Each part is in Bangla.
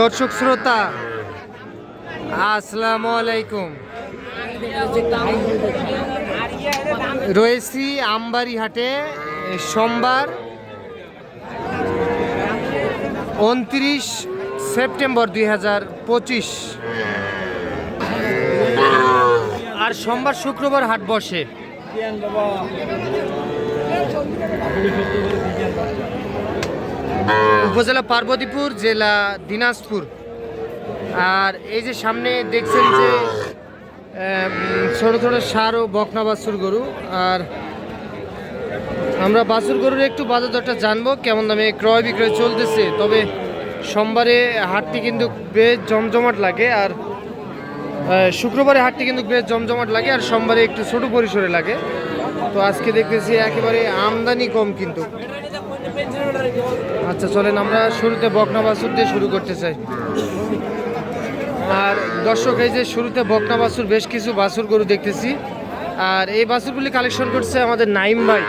দর্শক শ্রোতা, আসসালামু আলাইকুম। রয়েছি আমবাড়ি হাটে সোমবার উনত্রিশ সেপ্টেম্বর দুই হাজার পঁচিশ। আর সোমবার শুক্রবার হাট বসে। উপজেলা পার্বতীপুর, জেলা দিনাজপুর। আর এই যে সামনে দেখছেন যে ছোট ছোট সার ও বকনা বাছুর গরু। আর আমরা বাছুর গরুর একটু বাজার দরটা জানব, কেমন দামে ক্রয় বিক্রয় চলতেছে। তবে সোমবারে হাটটি কিন্তু বেশ জমজমাট লাগে, আর শুক্রবারে হাটটি কিন্তু বেশ জমজমাট লাগে, আর সোমবারে একটু ছোট পরিসরে লাগে। তো আজকে দেখতেছি একেবারে আমদানি কম কিন্তু। আচ্ছা চলেন আমরা শুরুতে বকনা বাছুর দিয়ে শুরু করতে চাই। আর দর্শক এই যে শুরুতে বকনা বাছুর বেশ কিছু বাছুর গরু দেখতেছি। আর এই বাছুরগুলি কালেকশন করছে আমাদের নাইম ভাই।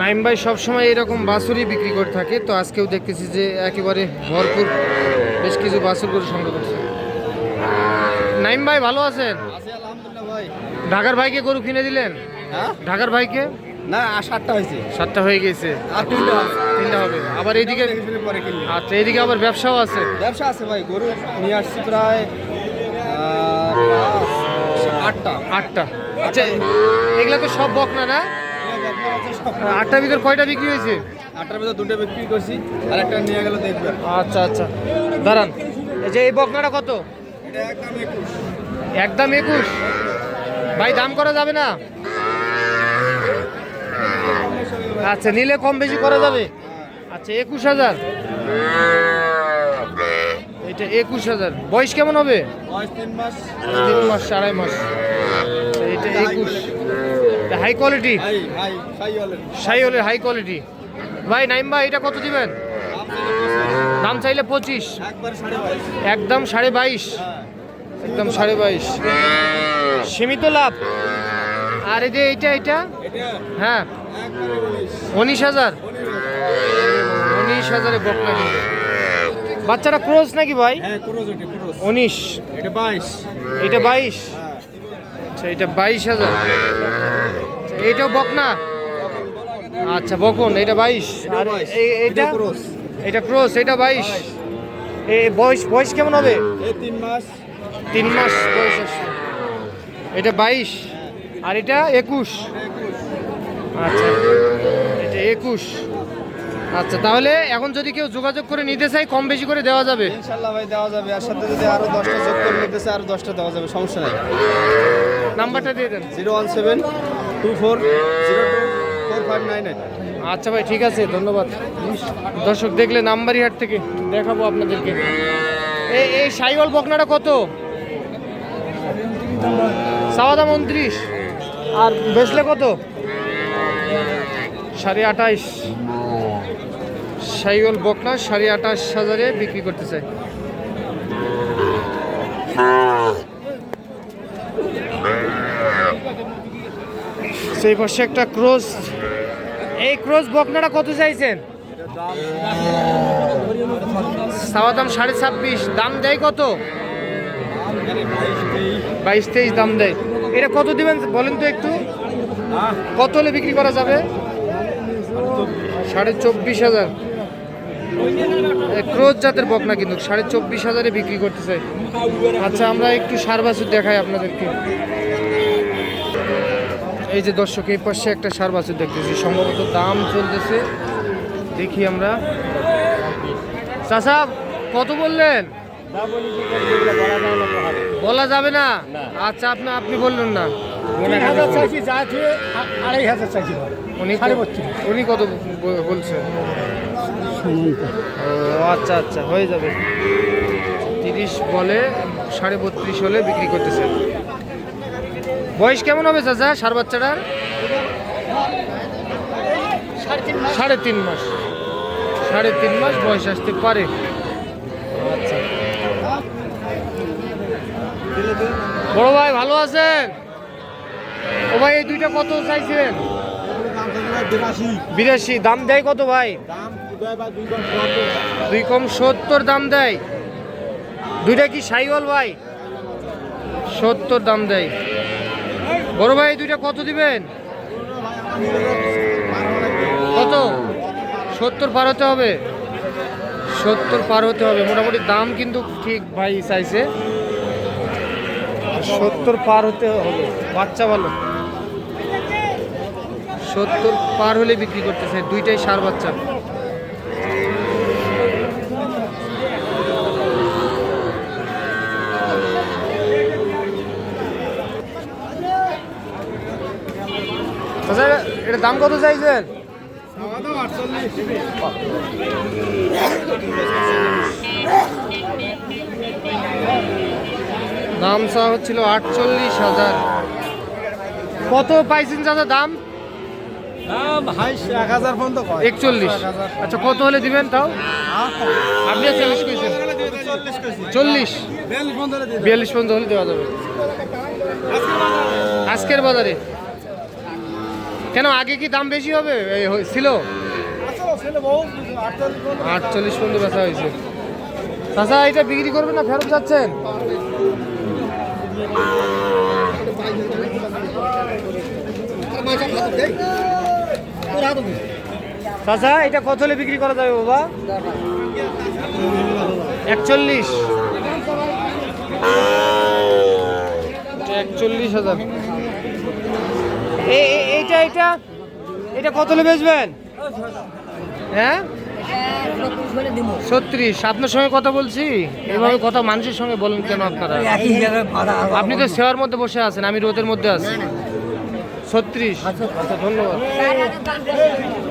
নাইম ভাই সবসময় এরকম বাছুরই বিক্রি করে থাকে। তো আজকেও দেখতেছি যে একেবারে ভরপুর বেশ কিছু বাছুর গরু সংগ্রহ করছে। নাইম ভাই ভালো আছেন? ঢাকার ভাইকে গরু কিনে দিলেন? হ্যাঁ? ঢাকার ভাইকে? না সাতটা হয়েছে। সাতটা হয়ে গেছে। আর তিনটা হবে। আবার এইদিকে আচ্ছা এইদিকে আবার ব্যবসাও আছে? ব্যবসা আছে ভাই গরু নিয়ে আসছি প্রায় আটটা। আটটা। আচ্ছা এগুলা তো সব বকনা না? আটটার ভিতর কয়টা বিক্রি হয়েছে? আটটার ভিতরে দুটো বিক্রি করছি আর একটা নিয়ে গেল দেখবেন আচ্ছা আচ্ছা। দাঁড়ান এই যে এই বকনাটা কত? একদম একুশ। একদম একুশ? ভাই দাম করা যাবে না? আচ্ছা নিলে কম বেশি করা যাবে? আচ্ছা একুশ হাজার। এটা একুশ হাজার। বয়স কেমন হবে? তিন মাস। আড়াই মাস। এটা একুশ। হাই কোয়ালিটি বলেন সাইওলের হাই কোয়ালিটি ভাই নাইম ভাই এটা কত দিবেন? দাম চাইলে পঁচিশ। একদম সাড়ে বাইশ। একদম সাড়ে বাইশ। সীমিত লাভ। আর এই যে এইটা এটা হ্যাঁ। উনিশ হাজার। উনিশ হাজারে বকনা বাচ্চাটা ক্রোজ নাকি ভাই? হ্যাঁ উনিশ। এটা বাইশ। এইটা বাইশ? আচ্ছা এটা বাইশ হাজার। এইটাও বকনা? আচ্ছা বকন এটা বাইশ। আর এটা এটা ক্রস এটা বাইশ। বয়স বয়স কেমন হবে? তিন মাস। তিন মাস বয়স এটা বাইশ। আর এটা একুশ। আচ্ছা। এটা একুশ। আচ্ছা তাহলে এখন যদি কেউ যোগাযোগ করে নিতে চাই কম বেশি করে দেওয়া যাবে? ইনশাল্লাহ ভাই দেওয়া যাবে। আর সাথে যদি আরও দশটা যোগ করে নিতে চায় আরও দশটা দেওয়া যাবে। সমস্যা নাই। নাম্বারটা দিয়ে দেন। Zero one seven two four zero two four five nine eight. আচ্ছা ভাই ঠিক আছে ধন্যবাদ। দর্শক দেখলে নাম্বারি হাট থেকে দেখাবো আপনাদেরকে। এই এই সাইওয়াল বকনাটা কত? চাওয়া দাম উনত্রিশ। আর বেচলে কত? সাড়ে আঠাইশ। সাইওয়াল বকনা সাড়ে আঠাশ হাজারে বিক্রি করতে চাই। সেই পাশে একটা ক্রস এই ক্রস বকনাটা কত চাইছেন? চাওয়া দাম সাড়ে ছাব্বিশ, দাম দেয় কত? বাইশ তেইশ, দাম দেয়। এটা কত দিবেন বলেন তো একটু? কত হলে বিক্রি করা যাবে? সাড়ে চব্বিশ হাজার। ক্রোজ জাতের বকনা কিন্তু, সাড়ে চব্বিশ হাজারে বিক্রি করতে চাই আচ্ছা আমরা একটু সার বাছুর দেখাই আপনাদেরকে। এই যে দর্শক, এই পাশে একটা সার বাছুর দেখতেছি, সম্ভবত দাম চলতেছে। দেখি আমরা। চাষা কত বললেন? বলা যাবে না? আচ্ছা আপনি আপনি বললেন না। আড়াই হাজার চাইছি উনি উনি কত বলছেন? আচ্ছা আচ্ছা হয়ে যাবে। তিরিশ বলে সাড়ে বত্রিশ হলে বিক্রি করতেছে বয়স কেমন হবে চাচা সার বাচ্চাটার? সাড়ে তিন মাস। সাড়ে তিন মাস বয়স আসতে পারে। বড় ভাই, ভালো আছেন? ও ভাই, এই দুইটা কত চাইছিলেন? বিরাশি। দাম দেয় কত ভাই? দুই কম সত্তর দাম দেয়। দুইটা কি সাইওয়াল ভাই? সত্তর দাম দেয়। বড় ভাই দুইটা কত দিবেন? কত? সত্তর পার হতে হবে। সত্তর পার হতে হবে। মোটামুটি দাম কিন্তু ঠিক ভাই চাইছে। সত্তর পার হতে হবে। বাচ্চা ভালো। সত্তর পার হলে বিক্রি করতেছে, দুইটাই সার বাচ্চা। আচ্ছা এটা দাম কত চাইছেন? দাম চা হচ্ছিল আটচল্লিশ হাজার। কত পাইছেন দাদা দাম? একচল্লিশ। আচ্ছা কত হলে দিবেন তাও? আপনি চল্লিশ কইছেন। চল্লিশ বিয়াল্লিশ পর্যন্ত হলে দেওয়া যাবে। আজকের বাজারে? কেন আগে কি দাম বেশি হবে? এই ছিল? বহু আটচল্লিশ পর্যন্ত। বেচা হয়েছে। এটা বিক্রি করবেন না ফেরত যাচ্ছেন? চাচা, এটা কত হলে বিক্রি করা যাবে বাবা? একচল্লিশ। একচল্লিশ হাজার। এই এই- এইটা এটা এটা কত হলে বেচবেন? হ্যাঁ? ছত্রিশ আপনার সঙ্গে কথা বলছি? এভাবে কথা মানুষের সঙ্গে বলেন কেন আপনারা? আপনি তো সেওয়ার মধ্যে বসে আছেন আমি রোদের মধ্যে আছি। ছত্রিশ আচ্ছা ধন্যবাদ।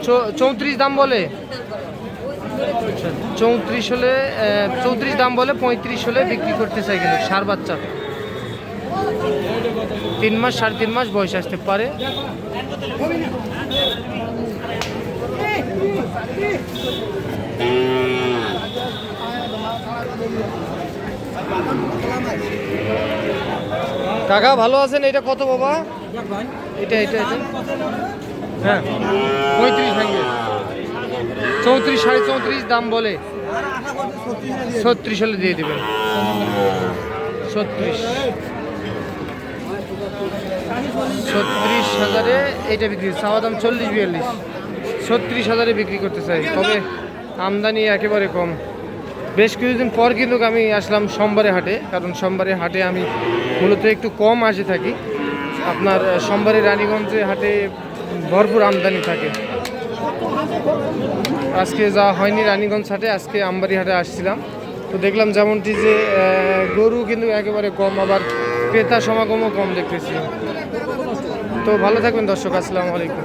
চৌ- চৌত্রিশ দাম বলে? চৌত্রিশ হলে চৌত্রিশ দাম বলে পঁয়ত্রিশ হলে বিক্রি করতে চাই কিন্তু সার বাচ্চা। তিন মাস সাড়ে তিন মাস বয়স আসতে পারে। কাকা, ভালো আছেন? এটা কত বাবা? এটা এটা এটা। হ্যাঁ পঁয়ত্রিশ ভাঙ্গে চৌত্রিশ, সাড়ে চৌত্রিশ দাম বলে। ছত্রিশ হলে দিয়ে দেবেন। ছত্রিশ। ছত্রিশ হাজারে এটা বিক্রি চাওয়া দাম চল্লিশ বিয়াল্লিশ। ছত্রিশ হাজারে বিক্রি করতে চাই। তবে আমদানি একেবারে কম। বেশ কিছুদিন পর কিন্তু আমি আসলাম সোমবারে হাটে, কারণ সোমবারে হাটে আমি মূলত একটু কম আসে থাকি। আপনার সোমবারে রানীগঞ্জে হাটে ভরপুর আমদানি থাকে। আজকে যাওয়া হয়নি রানীগঞ্জ হাটে, আজকে আমবাড়ি হাটে আসছিলাম। তো দেখলাম যেমনটি যে গরু কিন্তু একেবারে কম, আবার ক্রেতা সমাগমও কম দেখতেছি। তো ভালো থাকবেন দর্শক, আসসালামু আলাইকুম।